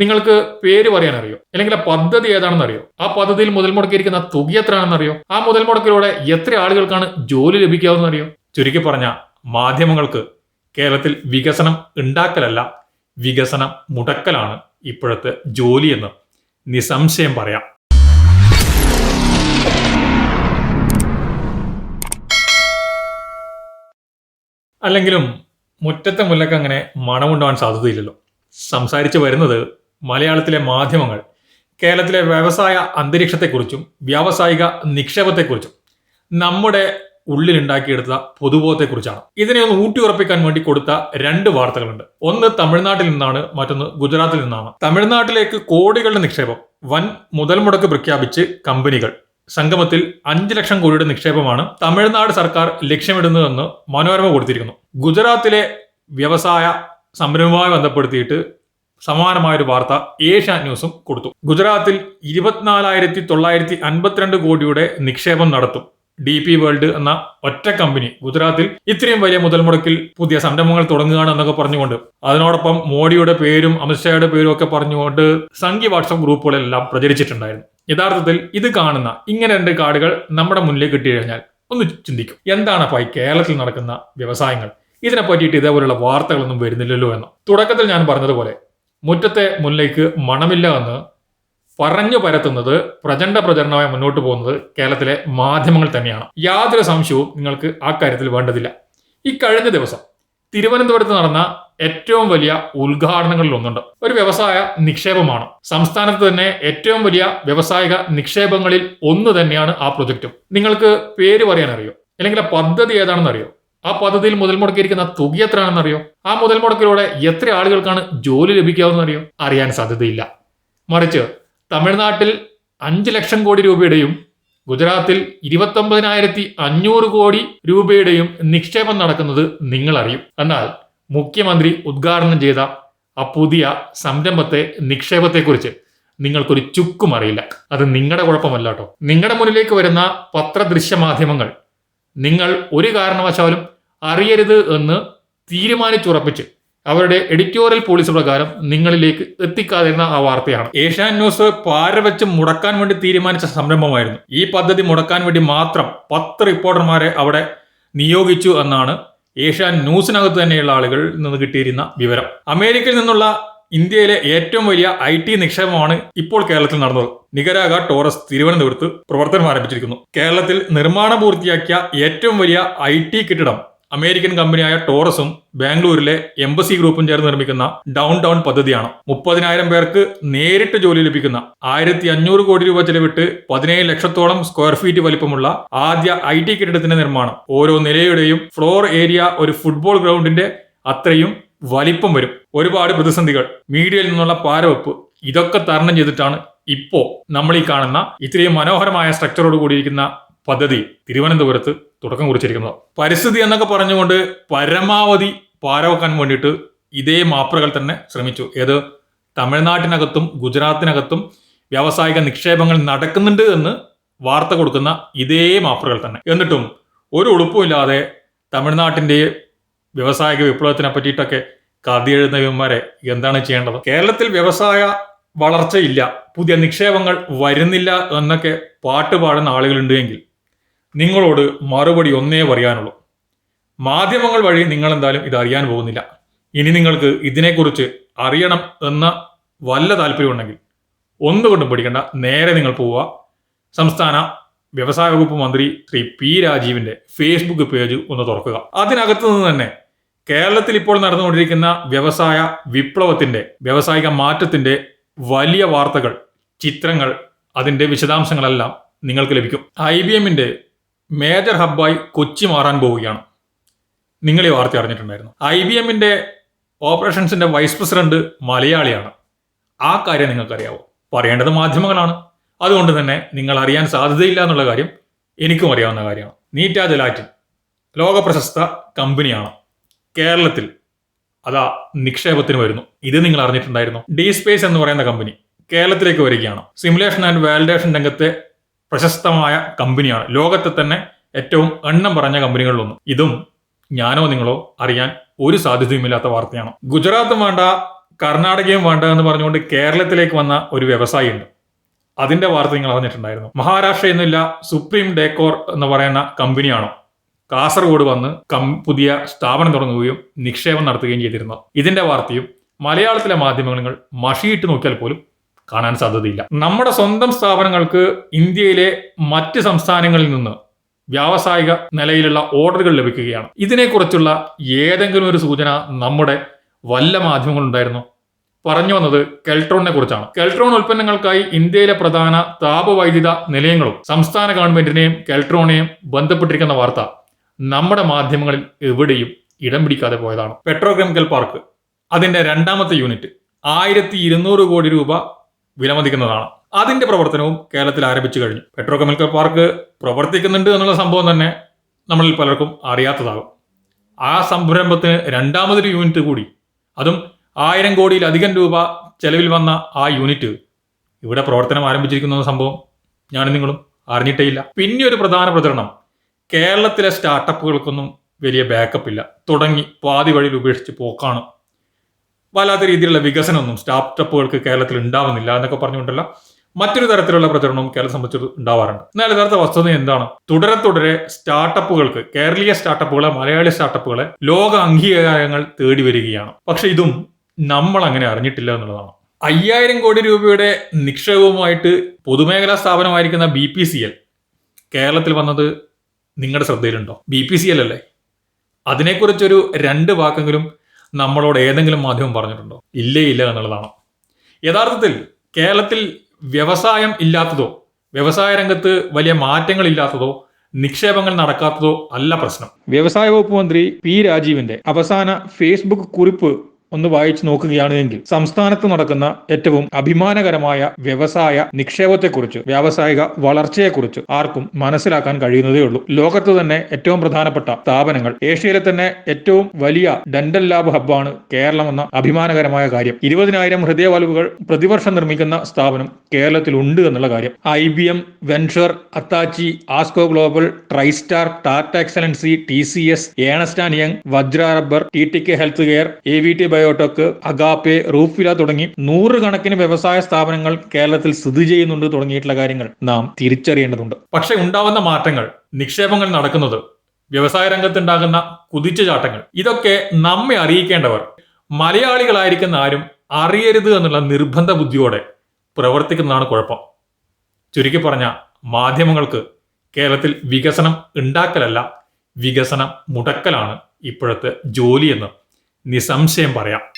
നിങ്ങൾക്ക് പേര് പറയാൻ അറിയോ അല്ലെങ്കിൽ ആ പദ്ധതി ഏതാണെന്ന് അറിയോ ആ പദ്ധതിയിൽ മുതൽ മുടക്കിയിരിക്കുന്ന തുക എത്രയാണെന്ന് അറിയോ ആ മുതൽ മുടക്കിലൂടെ എത്ര ആളുകൾക്കാണ് ജോലി ലഭിക്കാവുന്ന അറിയോ ചുരുക്കി പറഞ്ഞ മാധ്യമങ്ങൾക്ക് കേരളത്തിൽ വികസനം ഉണ്ടാക്കലല്ല വികസനം മുടക്കലാണ് ഇപ്പോഴത്തെ ജോലി ജോലിയെന്ന് നിസംശയം പറയാം. അല്ലെങ്കിലും മുറ്റത്തെ മുല്ലക്ക് അങ്ങനെ മണമുണ്ടാവാൻ സാധ്യതയില്ലല്ലോ. സംസാരിച്ചു വരുന്നത് മലയാളത്തിലെ മാധ്യമങ്ങൾ കേരളത്തിലെ വ്യവസായ അന്തരീക്ഷത്തെക്കുറിച്ചും വ്യാവസായിക നിക്ഷേപത്തെക്കുറിച്ചും നമ്മുടെ ഉള്ളിലുണ്ടാക്കിയെടുത്ത പൊതുബോധത്തെക്കുറിച്ചാണ്. ഇതിനെ ഒന്ന് ഊട്ടിയുറപ്പിക്കാൻ വേണ്ടി കൊടുത്ത രണ്ട് വാർത്തകളുണ്ട്. ഒന്ന് തമിഴ്നാട്ടിൽ നിന്നാണ് മറ്റൊന്ന് ഗുജറാത്തിൽ നിന്നാണ്. തമിഴ്നാട്ടിലേക്ക് കോടികളുടെ നിക്ഷേപം വൻ മുതൽ മുടക്ക് പ്രഖ്യാപിച്ച് കമ്പനികൾ. സംഗമത്തിൽ അഞ്ച് ലക്ഷം കോടിയുടെ നിക്ഷേപമാണ് തമിഴ്നാട് സർക്കാർ ലക്ഷ്യമിടുന്നതെന്ന് മനോരമ കൊടുത്തിരിക്കുന്നു. ഗുജറാത്തിലെ വ്യവസായ സംരംഭവുമായി ബന്ധപ്പെടുത്തിയിട്ട് സമാനമായ ഒരു വാർത്ത ഏഷ്യ ന്യൂസും കൊടുത്തു. ഗുജറാത്തിൽ ഇരുപത്തിനാലായിരത്തി തൊള്ളായിരത്തി അൻപത്തിരണ്ട് കോടിയുടെ നിക്ഷേപം നടത്തും. ഡി പി വേൾഡ് എന്ന ഒറ്റ കമ്പനി ഗുജറാത്തിൽ ഇത്രയും വലിയ മുതൽ മുടക്കിൽ പുതിയ സംരംഭങ്ങൾ തുടങ്ങുകയാണ് എന്നൊക്കെ പറഞ്ഞുകൊണ്ട് അതിനോടൊപ്പം മോഡിയുടെ പേരും അമിത്ഷായുടെ പേരും ഒക്കെ പറഞ്ഞുകൊണ്ട് സംഘി വാട്സപ്പ് ഗ്രൂപ്പുകളെല്ലാം പ്രചരിച്ചിട്ടുണ്ടായിരുന്നു. യഥാർത്ഥത്തിൽ ഇത് കാണുന്ന ഇങ്ങനെ രണ്ട് കാർഡുകൾ നമ്മുടെ മുന്നിൽ കിട്ടി കഴിഞ്ഞാൽ ഒന്ന് ചിന്തിക്കും എന്താണ് അപ്പോൾ കേരളത്തിൽ നടക്കുന്ന വ്യവസായങ്ങൾ? ഇതിനെ പറ്റിയിട്ട് ഇതേപോലുള്ള വാർത്തകളൊന്നും വരുന്നില്ലല്ലോ എന്ന്. തുടക്കത്തിൽ ഞാൻ പറഞ്ഞതുപോലെ മുറ്റത്തെ മുല്ലയ്ക്ക് മണമില്ല എന്ന് പറഞ്ഞു പരത്തുന്നത് പ്രചണ്ഡ പ്രചരണമായി മുന്നോട്ട് പോകുന്നത് കേരളത്തിലെ മാധ്യമങ്ങൾ തന്നെയാണ്. യാതൊരു സംശയവും നിങ്ങൾക്ക് ആ കാര്യത്തിൽ വേണ്ടതില്ല. ഈ കഴിഞ്ഞ ദിവസം തിരുവനന്തപുരത്ത് നടന്ന ഏറ്റവും വലിയ ഉദ്ഘാടനങ്ങളിൽ ഒന്നുണ്ട്. ഒരു വ്യവസായ നിക്ഷേപമാണ്. സംസ്ഥാനത്ത് തന്നെ ഏറ്റവും വലിയ വ്യവസായിക നിക്ഷേപങ്ങളിൽ ഒന്ന് തന്നെയാണ് ആ പ്രൊജക്റ്റും. നിങ്ങൾക്ക് പേര് പറയാൻ അറിയോ അല്ലെങ്കിൽ ആ പദ്ധതി ഏതാണെന്ന് അറിയോ ആ പദ്ധതിയിൽ മുതൽ മുടക്കിയിരിക്കുന്ന തുക എത്രയാണെന്നറിയോ? ആ മുതൽ മുടക്കിലൂടെ എത്ര ആളുകൾക്കാണ് ജോലി ലഭിക്കാവുന്നറിയോ അറിയാൻ സാധ്യതയില്ല. മറിച്ച് തമിഴ്നാട്ടിൽ അഞ്ച് ലക്ഷം കോടി രൂപയുടെയും ഗുജറാത്തിൽ ഇരുപത്തൊമ്പതിനായിരത്തി അഞ്ഞൂറ് കോടി രൂപയുടെയും നിക്ഷേപം നടക്കുന്നത് നിങ്ങൾ അറിയും എന്നാൽ മുഖ്യമന്ത്രി ഉദ്ഘാടനം ചെയ്ത ആ പുതിയ സംരംഭത്തെ നിക്ഷേപത്തെക്കുറിച്ച് നിങ്ങൾക്കൊരു ചുക്കും അറിയില്ല. അത് നിങ്ങളുടെ കുഴപ്പമല്ല കേട്ടോ. നിങ്ങളുടെ മുന്നിലേക്ക് വരുന്ന പത്രദൃശ്യ മാധ്യമങ്ങൾ നിങ്ങൾ ഒരു കാരണവശാലും അറിയരുത് എന്ന് തീരുമാനിച്ചുറപ്പിച്ച് അവരുടെ എഡിറ്റോറിയൽ പോളിസി പ്രകാരം നിങ്ങളിലേക്ക് എത്തിക്കാതിരുന്ന ആ വാർത്തയാണ്. ഏഷ്യാൻ ന്യൂസ് പാര വെച്ച് മുടക്കാൻ വേണ്ടി തീരുമാനിച്ച സംരംഭമായിരുന്നു. ഈ പദ്ധതി മുടക്കാൻ വേണ്ടി മാത്രം പത്ത് റിപ്പോർട്ടർമാരെ അവിടെ നിയോഗിച്ചു എന്നാണ് ഏഷ്യാൻ ന്യൂസിനകത്ത് തന്നെയുള്ള ആളുകളിൽ നിന്ന് കിട്ടിയിരുന്ന വിവരം. അമേരിക്കയിൽ നിന്നുള്ള ഇന്ത്യയിലെ ഏറ്റവും വലിയ ഐ ടി നിക്ഷേപമാണ് ഇപ്പോൾ കേരളത്തിൽ നടന്നത്. നികരാഗ ടോറസ് തിരുവനന്തപുരത്ത് പ്രവർത്തനം ആരംഭിച്ചിരിക്കുന്നു. കേരളത്തിൽ നിർമ്മാണം പൂർത്തിയാക്കിയ ഏറ്റവും വലിയ ഐ ടി കെട്ടിടം അമേരിക്കൻ കമ്പനിയായ ടോറസും ബാംഗ്ലൂരിലെ എംബസി ഗ്രൂപ്പും ചേർന്ന് നിർമ്മിക്കുന്ന ഡൗൺ ടൗൺ പദ്ധതിയാണ്. മുപ്പതിനായിരം പേർക്ക് നേരിട്ട് ജോലി ലഭിക്കുന്ന ആയിരത്തി അഞ്ഞൂറ് കോടി രൂപ ചെലവിട്ട് പതിനേഴ് ലക്ഷത്തോളം സ്ക്വയർ ഫീറ്റ് വലിപ്പമുള്ള ആദ്യ ഐ ടി കെട്ടിടത്തിന്റെ നിർമ്മാണം. ഓരോ നിലയുടെയും ഫ്ലോർ ഏരിയ ഒരു ഫുട്ബോൾ ഗ്രൗണ്ടിന്റെ അത്രയും വലിപ്പം വരും. ഒരുപാട് പ്രതിസന്ധികൾ മീഡിയയിൽ നിന്നുള്ള പാരവെപ്പ് ഇതൊക്കെ തരണം ചെയ്തിട്ടാണ് ഇപ്പോ നമ്മൾ ഈ കാണുന്ന ഇത്രയും മനോഹരമായ സ്ട്രക്ചറോട് കൂടിയിരിക്കുന്ന പദ്ധതി തിരുവനന്തപുരത്ത് തുടക്കം കുറിച്ചിരിക്കുന്നത്. പരിസ്ഥിതി എന്നൊക്കെ പറഞ്ഞുകൊണ്ട് പരമാവധി പാരവെക്കാൻ വേണ്ടിയിട്ട് ഇതേ മാപ്രകൾ തന്നെ ശ്രമിച്ചു. ഏത്? തമിഴ്നാട്ടിനകത്തും ഗുജറാത്തിനകത്തും വ്യാവസായിക നിക്ഷേപങ്ങൾ നടക്കുന്നുണ്ട് എന്ന് വാർത്ത കൊടുക്കുന്ന ഇതേ മാപ്രകൾ തന്നെ. എന്നിട്ടും ഒരു ഉളുപ്പുമില്ലാതെ തമിഴ്നാട്ടിന്റെ വ്യവസായിക വിപ്ലവത്തിനെ പറ്റിയിട്ടൊക്കെ കഥ എഴുതുന്നവന്മാരെ എന്താണ് ചെയ്യേണ്ടത്? കേരളത്തിൽ വ്യവസായ വളർച്ചയില്ല പുതിയ നിക്ഷേപങ്ങൾ വരുന്നില്ല എന്നൊക്കെ പാട്ട് പാടുന്ന ആളുകളുണ്ട് എങ്കിൽ നിങ്ങളോട് മറുപടി ഒന്നേ പറയാനുള്ളൂ. മാധ്യമങ്ങൾ വഴി നിങ്ങൾ എന്തായാലും ഇത് അറിയാൻ പോകുന്നില്ല. ഇനി നിങ്ങൾക്ക് ഇതിനെക്കുറിച്ച് അറിയണം എന്ന വല്ല താല്പര്യമുണ്ടെങ്കിൽ ഒന്നുകൊണ്ടും പഠിക്കേണ്ട നേരെ നിങ്ങൾ പോവുക. സംസ്ഥാന വ്യവസായ വകുപ്പ് മന്ത്രി ശ്രീ പി രാജീവിന്റെ ഫേസ്ബുക്ക് പേജ് ഒന്ന് തുറക്കുക. അതിനകത്തുനിന്ന് തന്നെ കേരളത്തിൽ ഇപ്പോൾ നടന്നുകൊണ്ടിരിക്കുന്ന വ്യവസായ വിപ്ലവത്തിന്റെ വ്യവസായിക മാറ്റത്തിന്റെ വലിയ വാർത്തകൾ ചിത്രങ്ങൾ അതിന്റെ വിശദാംശങ്ങളെല്ലാം നിങ്ങൾക്ക് ലഭിക്കും. ഐ ബി എമ്മിന്റെ മേജർ ഹബ്ബായി കൊച്ചി മാറാൻ പോവുകയാണ്. നിങ്ങൾ ഈ വാർത്ത അറിഞ്ഞിട്ടുണ്ടായിരുന്നു. ഐ ബി എമ്മിന്റെ ഓപ്പറേഷൻസിന്റെ വൈസ് പ്രസിഡന്റ് മലയാളിയാണ്. ആ കാര്യം നിങ്ങൾക്കറിയാവോ? പറയേണ്ടത് മാധ്യമങ്ങളാണ്. അതുകൊണ്ട് തന്നെ നിങ്ങൾ അറിയാൻ സാധ്യതയില്ല എന്നുള്ള കാര്യം എനിക്കും അറിയാവുന്ന കാര്യമാണ്. നീറ്റാ ദലാറ്റിൻ ലോക പ്രശസ്ത കമ്പനിയാണ്. കേരളത്തിൽ അതാ നിക്ഷേപത്തിന് വരുന്നു. ഇത് നിങ്ങൾ അറിഞ്ഞിട്ടുണ്ടായിരുന്നു. ഡി സ്പേസ് എന്ന് പറയുന്ന കമ്പനി കേരളത്തിലേക്ക് വരികയാണ്. സിമുലേഷൻ ആൻഡ് വാലിഡേഷൻ രംഗത്തെ പ്രശസ്തമായ കമ്പനിയാണ്. ലോകത്തെ തന്നെ ഏറ്റവും എണ്ണം പറഞ്ഞ കമ്പനികളിലൊന്നും. ഇതും ഞാനോ നിങ്ങളോ അറിയാൻ ഒരു സാധ്യതയുമില്ലാത്ത വാർത്തയാണ്. ഗുജറാത്തും വേണ്ട കർണാടകയും വേണ്ട എന്ന് പറഞ്ഞുകൊണ്ട് കേരളത്തിലേക്ക് വന്ന ഒരു വ്യവസായി ഉണ്ട് അതിന്റെ വാർത്ത നിങ്ങൾ അറിഞ്ഞിട്ടുണ്ടായിരുന്നു. മഹാരാഷ്ട്ര എന്നില്ല സുപ്രീം ഡേക്കോർ എന്ന് പറയുന്ന കമ്പനിയാണോ. കാസർഗോഡ് വന്ന് കം പുതിയ സ്ഥാപനം തുടങ്ങുകയും നിക്ഷേപം നടത്തുകയും ചെയ്തിരുന്നു. ഇതിന്റെ വാർത്തയും മലയാളത്തിലെ മാധ്യമങ്ങൾ മഷിയിട്ട് നോക്കിയാൽ പോലും കാണാൻ സാധ്യതയില്ല. നമ്മുടെ സ്വന്തം സ്ഥാപനങ്ങൾക്ക് ഇന്ത്യയിലെ മറ്റ് സംസ്ഥാനങ്ങളിൽ നിന്ന് വ്യാവസായിക നിലയിലുള്ള ഓർഡറുകൾ ലഭിക്കുകയാണ്. ഇതിനെക്കുറിച്ചുള്ള ഏതെങ്കിലും ഒരു സൂചന നമ്മുടെ വല്ല മാധ്യമങ്ങളുണ്ടായിരുന്നു? പറഞ്ഞു വന്നത് കെൽട്രോണിനെ കുറിച്ചാണ്. കെൽട്രോൺ ഉൽപ്പന്നങ്ങൾക്കായി ഇന്ത്യയിലെ പ്രധാന താപവൈദ്യുത നിലയങ്ങളും സംസ്ഥാന ഗവൺമെന്റിനെയും കെൽട്രോണിനെയും ബന്ധപ്പെട്ടിരിക്കുന്ന വാർത്ത. നമ്മുടെ മാധ്യമങ്ങളിൽ എവിടെയും ഇടം പിടിക്കാതെ പോയതാണ്. പെട്രോകെമിക്കൽ പാർക്ക് അതിന്റെ രണ്ടാമത്തെ യൂണിറ്റ് ആയിരത്തി ഇരുന്നൂറ് കോടി രൂപ വിലമതിക്കുന്നതാണ്. അതിന്റെ പ്രവർത്തനവും കേരളത്തിൽ ആരംഭിച്ചു കഴിഞ്ഞു. പെട്രോകെമിക്കൽ പാർക്ക് പ്രവർത്തിക്കുന്നുണ്ട് എന്നുള്ള സംഭവം തന്നെ നമ്മളിൽ പലർക്കും അറിയാത്തതാകും. ആ സംരംഭത്തിന് രണ്ടാമതൊരു യൂണിറ്റ് കൂടി അതും ആയിരം കോടിയിലധികം രൂപ ചെലവിൽ വന്ന ആ യൂണിറ്റ് ഇവിടെ പ്രവർത്തനം ആരംഭിച്ചിരിക്കുന്ന സംഭവം ഞാനും നിങ്ങളും അറിഞ്ഞിട്ടേ ഇല്ല. പിന്നെ ഒരു പ്രധാന പ്രചരണം കേരളത്തിലെ സ്റ്റാർട്ടപ്പുകൾക്കൊന്നും വലിയ ബാക്കപ്പ് ഇല്ല. തുടങ്ങി പാതി വഴിയിൽ ഉപേക്ഷിച്ച് പോക്കാണ്. വല്ലാത്ത രീതിയിലുള്ള വികസനമൊന്നും സ്റ്റാർട്ടപ്പുകൾക്ക് കേരളത്തിൽ ഉണ്ടാവുന്നില്ല എന്നൊക്കെ പറഞ്ഞുകൊണ്ടല്ല മറ്റൊരു തരത്തിലുള്ള പ്രചരണവും കേരളം സംബന്ധിച്ച് ഉണ്ടാവാറുണ്ട്. എന്നാൽ യഥാർത്ഥ വസ്തുത എന്താണ്? തുടരെ തുടരെ സ്റ്റാർട്ടപ്പുകൾക്ക് കേരളീയ സ്റ്റാർട്ടപ്പുകളെ മലയാളി സ്റ്റാർട്ടപ്പുകളെ ലോക അംഗീകാരങ്ങൾ തേടി വരികയാണ്. പക്ഷെ ഇതും നമ്മൾ അങ്ങനെ അറിഞ്ഞിട്ടില്ല എന്നുള്ളതാണ്. അയ്യായിരം കോടി രൂപയുടെ നിക്ഷേപവുമായിട്ട് പൊതുമേഖലാ സ്ഥാപനമായിരിക്കുന്ന ബി പി സി എൽ കേരളത്തിൽ വന്നത് നിങ്ങളുടെ ശ്രദ്ധയിലുണ്ടോ? ബി പി സി എൽ അല്ലേ? അതിനെക്കുറിച്ചൊരു രണ്ട് വാക്കെങ്കിലും നമ്മളോട് ഏതെങ്കിലും മാധ്യമം പറഞ്ഞിട്ടുണ്ടോ? ഇല്ലേ ഇല്ല എന്നുള്ളതാണ്. യഥാർത്ഥത്തിൽ കേരളത്തിൽ വ്യവസായം ഇല്ലാത്തതോ വ്യവസായ രംഗത്ത് വലിയ മാറ്റങ്ങൾ ഇല്ലാത്തതോ നിക്ഷേപങ്ങൾ നടക്കാത്തതോ അല്ല പ്രശ്നം. വ്യവസായ വകുപ്പ് മന്ത്രി പി രാജീവിന്റെ അവസാന ഫേസ്ബുക്ക് കുറിപ്പ് ഒന്ന് വായിച്ചു നോക്കുകയാണ് എങ്കിൽ സംസ്ഥാനത്ത് നടക്കുന്ന ഏറ്റവും അഭിമാനകരമായ വ്യവസായ നിക്ഷേപത്തെക്കുറിച്ച് വ്യാവസായിക വളർച്ചയെക്കുറിച്ച് ആർക്കും മനസ്സിലാക്കാൻ കഴിയുന്നതേ ഉള്ളൂ. ലോകത്ത് തന്നെ ഏറ്റവും പ്രധാനപ്പെട്ട സ്ഥാപനങ്ങൾ ഏഷ്യയിലെ തന്നെ ഏറ്റവും വലിയ ഡെന്റൽ ലാബ് ഹബ്ബാണ് കേരളം എന്ന അഭിമാനകരമായ കാര്യം. ഇരുപതിനായിരം ഹൃദയവാൽവുകൾ പ്രതിവർഷം നിർമ്മിക്കുന്ന സ്ഥാപനം കേരളത്തിൽ ഉണ്ട് എന്നുള്ള കാര്യം. I B M വെൻഷർ Hitachi Asko Global Tristar Tata excellency T C S Ernst and Young Vajra rubber T T K healthcare A V T biotech Agappe Rubfila തുടങ്ങി നൂറുകണക്കിന് വ്യവസായ സ്ഥാപനങ്ങൾ കേരളത്തിൽ സ്ഥിതി ചെയ്യുന്നുണ്ട് തുടങ്ങിയിട്ടുള്ള കാര്യങ്ങൾ നാം തിരിച്ചറിയേണ്ടതുണ്ട്. പക്ഷെ ഉണ്ടാവുന്ന മാറ്റങ്ങൾ നിക്ഷേപങ്ങൾ നടക്കുന്നത് വ്യവസായ രംഗത്തുണ്ടാകുന്ന കുതിച്ചുചാട്ടങ്ങൾ ഇതൊക്കെ നമ്മെ അറിയിക്കേണ്ടവർ. മലയാളികളായിരിക്കുന്ന ആരും അറിയരുത് എന്നുള്ള നിർബന്ധ ബുദ്ധിയോടെ പ്രവർത്തിക്കുന്നതാണ് കുഴപ്പം. ചുരുക്കി പറഞ്ഞ മാധ്യമങ്ങൾക്ക് കേരളത്തിൽ വികസനം ഉണ്ടാക്കലല്ല വികസനം മുടക്കലാണ് ഇപ്പോഴത്തെ ജോലിയെന്ന്. നിസ്സംശയം പറയാം.